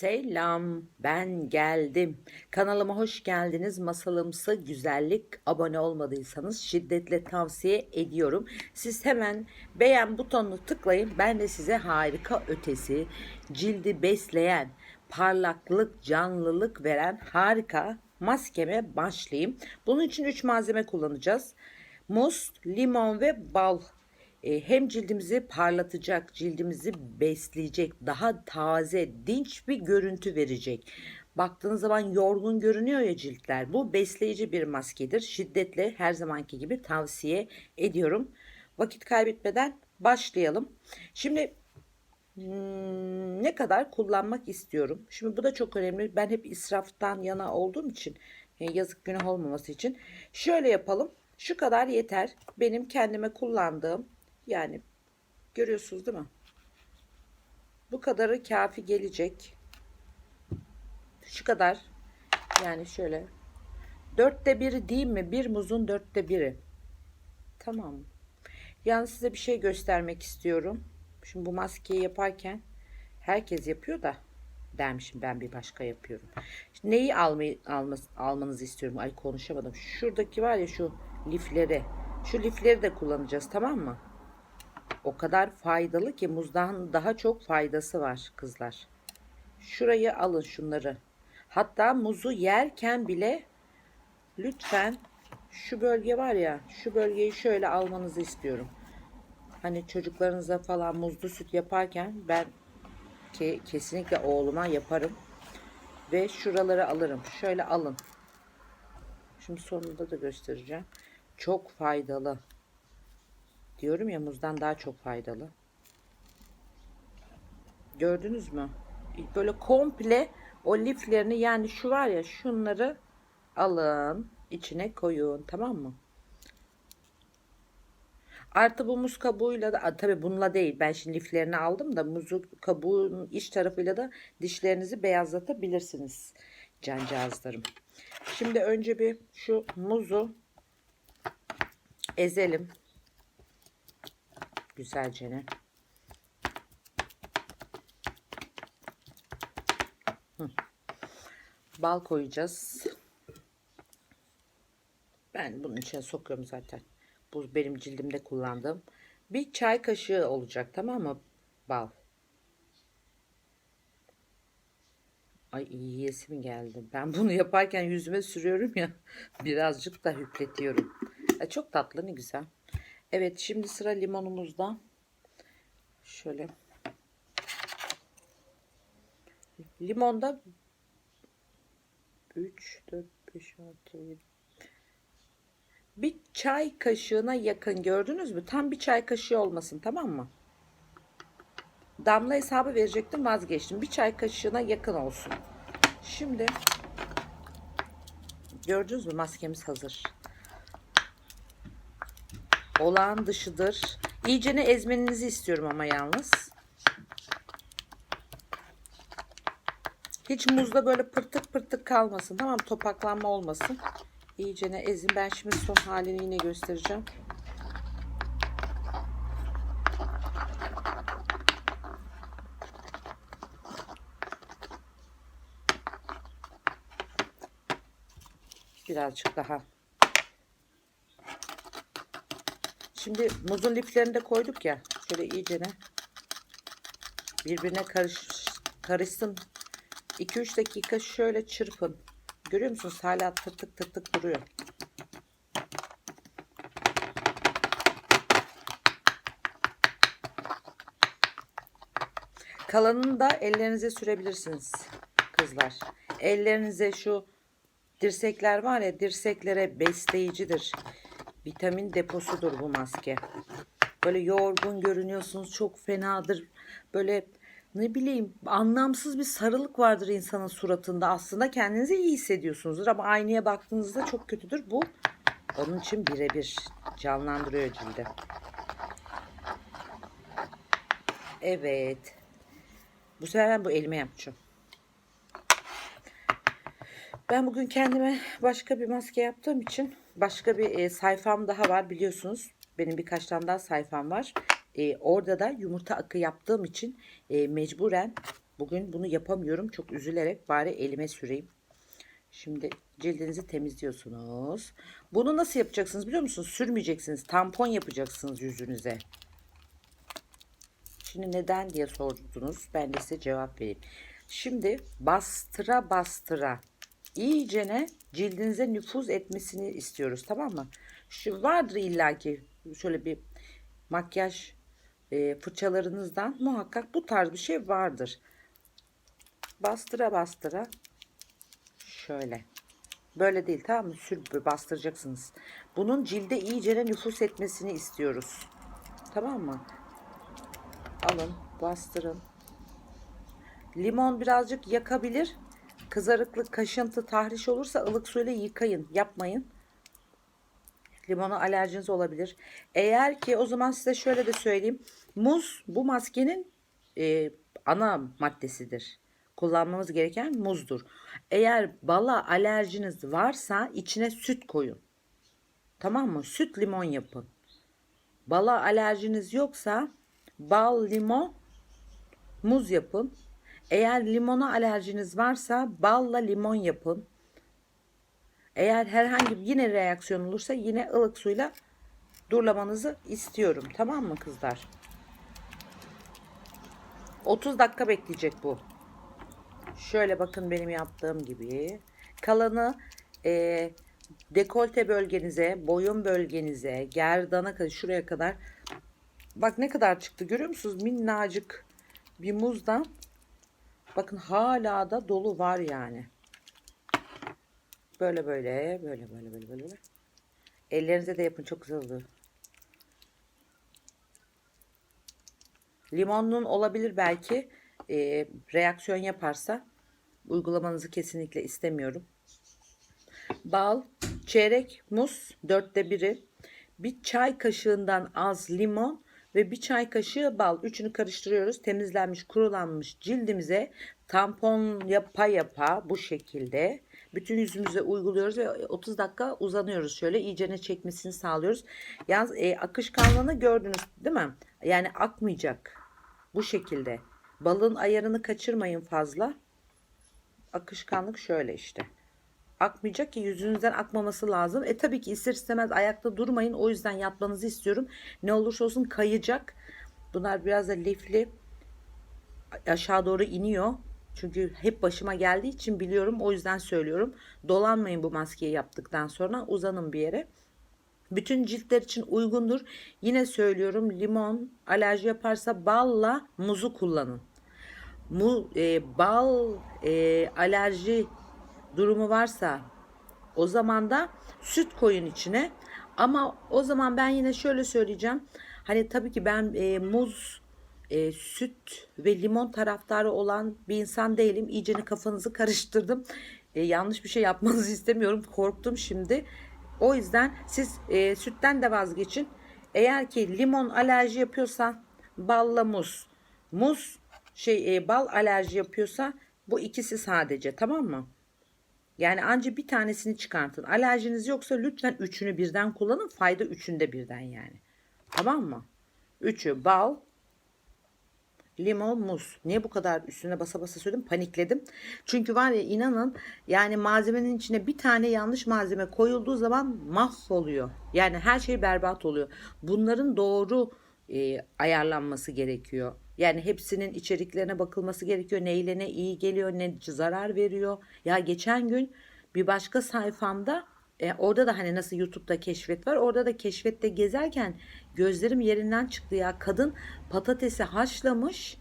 Selam, ben geldim. Kanalıma hoş geldiniz. Masalımsı güzellik abone olmadıysanız şiddetle tavsiye ediyorum. Siz hemen beğen butonunu tıklayın. Ben de size harika ötesi, cildi besleyen, parlaklık, canlılık veren harika maskeme başlayayım. Bunun için 3 malzeme kullanacağız. Muz, limon ve bal e, hem cildimizi parlatacak, cildimizi besleyecek, daha taze, dinç bir görüntü verecek. Baktığınız zaman yorgun görünüyor ya ciltler. Bu besleyici bir maskedir. Şiddetle her zamanki gibi tavsiye ediyorum. Vakit kaybetmeden başlayalım. Şimdi hmm, ne kadar kullanmak istiyorum. Şimdi bu da çok önemli. Ben hep israftan yana olduğum için e, yazık günah olmaması için şöyle yapalım. Şu kadar yeter. Benim kendime kullandığım yani görüyorsunuz değil mi? Bu kadarı kafi gelecek. Şu kadar. Yani şöyle. Dörtte biri değil mi? Bir muzun dörtte biri. Tamam. Yani size bir şey göstermek istiyorum. Şimdi bu maskeyi yaparken herkes yapıyor da dermişim ben bir başka yapıyorum. Şimdi neyi almayı, almas, almanızı istiyorum? Ay konuşamadım. Şuradaki var ya şu lifleri. Şu lifleri de kullanacağız tamam mı? O kadar faydalı ki muzdan daha çok faydası var kızlar. Şurayı alın şunları. Hatta muzu yerken bile lütfen şu bölge var ya şu bölgeyi şöyle almanızı istiyorum. Hani çocuklarınıza falan muzlu süt yaparken ben ki kesinlikle oğluma yaparım. Ve şuraları alırım. Şöyle alın. Şimdi sonunda da göstereceğim. Çok faydalı. Diyorum ya muzdan daha çok faydalı. Gördünüz mü? Böyle komple o liflerini yani şu var ya şunları alın içine koyun tamam mı? Artı bu muz kabuğuyla da tabi bununla değil ben şimdi liflerini aldım da muzu kabuğun iç tarafıyla da dişlerinizi beyazlatabilirsiniz cancağızlarım. Şimdi önce bir şu muzu ezelim güzelce ne? Bal koyacağız. Ben bunun içine sokuyorum zaten. Bu benim cildimde kullandığım. Bir çay kaşığı olacak tamam mı? Bal. Ay iyi yiyesi mi geldi? Ben bunu yaparken yüzüme sürüyorum ya. Birazcık da hüpletiyorum. Ay çok tatlı ne güzel. Evet şimdi sıra limonumuzda. Şöyle. Limonda 3, 4, 5, 6, 7. Bir çay kaşığına yakın gördünüz mü? Tam bir çay kaşığı olmasın tamam mı? Damla hesabı verecektim vazgeçtim. Bir çay kaşığına yakın olsun. Şimdi gördünüz mü maskemiz hazır olağan dışıdır. İyicene ezmenizi istiyorum ama yalnız. Hiç muzda böyle pırtık pırtık kalmasın. Tamam topaklanma olmasın. İyicene ezin. Ben şimdi son halini yine göstereceğim. Birazcık daha Şimdi muzun liflerini de koyduk ya. Şöyle iyicene birbirine karış, karışsın. 2-3 dakika şöyle çırpın. Görüyor musunuz? Hala tırtık tırtık duruyor. Kalanını da ellerinize sürebilirsiniz kızlar. Ellerinize şu dirsekler var ya dirseklere besleyicidir. Vitamin deposudur bu maske. Böyle yorgun görünüyorsunuz. Çok fenadır. Böyle ne bileyim anlamsız bir sarılık vardır insanın suratında. Aslında kendinizi iyi hissediyorsunuzdur ama aynaya baktığınızda çok kötüdür. Bu onun için birebir canlandırıyor cildi. Evet. Bu sefer ben bu elime yapacağım. Ben bugün kendime başka bir maske yaptığım için başka bir e, sayfam daha var biliyorsunuz. Benim birkaç tane daha sayfam var. E, orada da yumurta akı yaptığım için e, mecburen Bugün bunu yapamıyorum. Çok üzülerek bari elime süreyim. Şimdi cildinizi temizliyorsunuz. Bunu nasıl yapacaksınız biliyor musunuz? Sürmeyeceksiniz. Tampon yapacaksınız yüzünüze. Şimdi neden diye sordunuz. Ben de size cevap vereyim. Şimdi bastıra bastıra iyicene cildinize nüfuz etmesini istiyoruz tamam mı? Şu vardır illaki şöyle bir makyaj e, fırçalarınızdan muhakkak bu tarz bir şey vardır. Bastıra bastıra şöyle. Böyle değil tamam mı? Sür bastıracaksınız. Bunun cilde iyicene nüfus etmesini istiyoruz. Tamam mı? Alın, bastırın. Limon birazcık yakabilir. Kızarıklık, kaşıntı, tahriş olursa ılık suyla yıkayın. Yapmayın. Limona alerjiniz olabilir. Eğer ki o zaman size şöyle de söyleyeyim. Muz bu maskenin e, ana maddesidir. Kullanmamız gereken muzdur. Eğer bala alerjiniz varsa içine süt koyun. Tamam mı? Süt limon yapın. Bala alerjiniz yoksa bal, limon, muz yapın. Eğer limona alerjiniz varsa balla limon yapın. Eğer herhangi bir yine reaksiyon olursa yine ılık suyla durlamanızı istiyorum. Tamam mı kızlar? 30 dakika bekleyecek bu. Şöyle bakın benim yaptığım gibi. Kalanı e, dekolte bölgenize, boyun bölgenize, gerdana kadar şuraya kadar Bak ne kadar çıktı görüyor musunuz? Minnacık bir muzdan. Bakın hala da dolu var yani. Böyle böyle böyle böyle böyle böyle. Ellerinize de yapın çok güzel oluyor. Limonun olabilir belki e, reaksiyon yaparsa uygulamanızı kesinlikle istemiyorum. Bal, çeyrek muz, dörtte biri, bir çay kaşığından az limon ve bir çay kaşığı bal. Üçünü karıştırıyoruz. Temizlenmiş, kurulanmış cildimize tampon yapa yapa bu şekilde bütün yüzümüze uyguluyoruz ve 30 dakika uzanıyoruz. Şöyle iyicene çekmesini sağlıyoruz. Yalnız e, akışkanlığını gördünüz değil mi? Yani akmayacak. Bu şekilde. Balın ayarını kaçırmayın fazla. Akışkanlık şöyle işte akmayacak ki yüzünüzden akmaması lazım. E tabii ki ister istemez ayakta durmayın. O yüzden yapmanızı istiyorum. Ne olursa olsun kayacak. Bunlar biraz da lifli aşağı doğru iniyor. Çünkü hep başıma geldiği için biliyorum. O yüzden söylüyorum. Dolanmayın bu maskeyi yaptıktan sonra. Uzanın bir yere. Bütün ciltler için uygundur. Yine söylüyorum limon alerji yaparsa balla muzu kullanın. Mu, e, bal e, alerji durumu varsa o zaman da süt koyun içine. Ama o zaman ben yine şöyle söyleyeceğim. Hani tabii ki ben e, muz, e, süt ve limon taraftarı olan bir insan değilim. İyicene kafanızı karıştırdım. E, yanlış bir şey yapmanızı istemiyorum. Korktum şimdi. O yüzden siz e, sütten de vazgeçin. Eğer ki limon alerji yapıyorsa balla muz. Muz şey e, bal alerji yapıyorsa bu ikisi sadece tamam mı? Yani ancak bir tanesini çıkartın. Alerjiniz yoksa lütfen üçünü birden kullanın. Fayda üçünde birden yani. Tamam mı? Üçü bal, limon, muz. Niye bu kadar üstüne basa basa söyledim? Panikledim. Çünkü var ya inanın yani malzemenin içine bir tane yanlış malzeme koyulduğu zaman mahvoluyor. Yani her şey berbat oluyor. Bunların doğru e, ayarlanması gerekiyor. Yani hepsinin içeriklerine bakılması gerekiyor. Neyle ne iyi geliyor, ne zarar veriyor. Ya geçen gün bir başka sayfamda e, orada da hani nasıl YouTube'da keşfet var. Orada da keşfette gezerken gözlerim yerinden çıktı ya. Kadın patatesi haşlamış.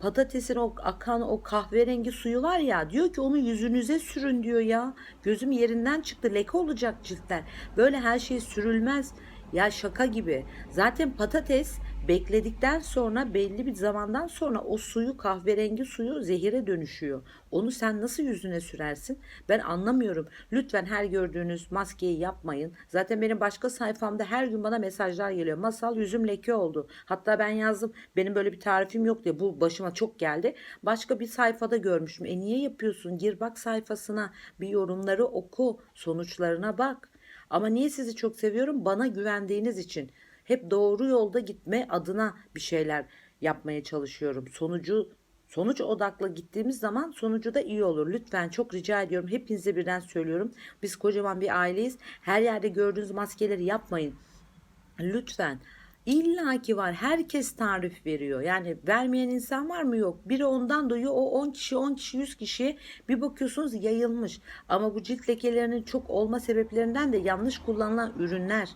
Patatesin o akan o kahverengi suyu var ya diyor ki onu yüzünüze sürün diyor ya. Gözüm yerinden çıktı leke olacak ciltler. Böyle her şey sürülmez. Ya şaka gibi. Zaten patates bekledikten sonra belli bir zamandan sonra o suyu kahverengi suyu zehire dönüşüyor. Onu sen nasıl yüzüne sürersin? Ben anlamıyorum. Lütfen her gördüğünüz maskeyi yapmayın. Zaten benim başka sayfamda her gün bana mesajlar geliyor. Masal yüzüm leke oldu. Hatta ben yazdım benim böyle bir tarifim yok diye. Bu başıma çok geldi. Başka bir sayfada görmüşüm. E niye yapıyorsun? Gir bak sayfasına bir yorumları oku. Sonuçlarına bak. Ama niye sizi çok seviyorum? Bana güvendiğiniz için. Hep doğru yolda gitme adına bir şeyler yapmaya çalışıyorum. Sonucu sonuç odaklı gittiğimiz zaman sonucu da iyi olur. Lütfen çok rica ediyorum. Hepinize birden söylüyorum. Biz kocaman bir aileyiz. Her yerde gördüğünüz maskeleri yapmayın. Lütfen. İlla ki var. Herkes tarif veriyor. Yani vermeyen insan var mı? Yok. Biri ondan duyuyor. O 10 kişi, 10 kişi, 100 kişiye bir bakıyorsunuz yayılmış. Ama bu cilt lekelerinin çok olma sebeplerinden de yanlış kullanılan ürünler.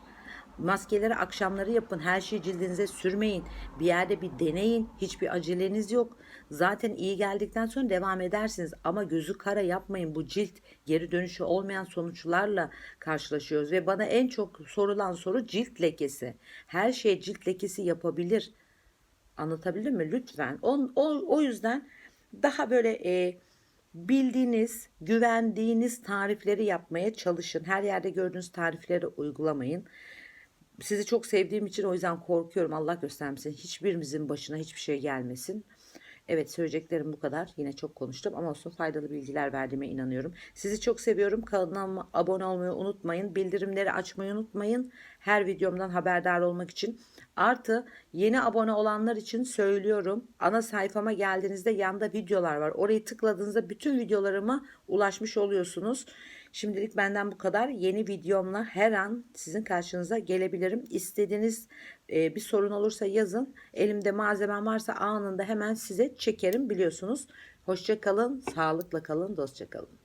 Maskeleri akşamları yapın. Her şeyi cildinize sürmeyin. Bir yerde bir deneyin. Hiçbir aceleniz yok. Zaten iyi geldikten sonra devam edersiniz. Ama gözü kara yapmayın. Bu cilt geri dönüşü olmayan sonuçlarla karşılaşıyoruz. Ve bana en çok sorulan soru cilt lekesi. Her şey cilt lekesi yapabilir. Anlatabildim mi? Lütfen. O, o, o yüzden daha böyle e, bildiğiniz, güvendiğiniz tarifleri yapmaya çalışın. Her yerde gördüğünüz tarifleri uygulamayın. Sizi çok sevdiğim için o yüzden korkuyorum. Allah göstermesin. Hiçbirimizin başına hiçbir şey gelmesin. Evet söyleyeceklerim bu kadar. Yine çok konuştum ama olsun faydalı bilgiler verdiğime inanıyorum. Sizi çok seviyorum. Kanalıma abone olmayı unutmayın. Bildirimleri açmayı unutmayın. Her videomdan haberdar olmak için. Artı yeni abone olanlar için söylüyorum. Ana sayfama geldiğinizde yanda videolar var. Orayı tıkladığınızda bütün videolarıma ulaşmış oluyorsunuz. Şimdilik benden bu kadar. Yeni videomla her an sizin karşınıza gelebilirim. İstediğiniz e, bir sorun olursa yazın. Elimde malzemem varsa anında hemen size çekerim biliyorsunuz. Hoşça kalın, sağlıkla kalın, dostça kalın.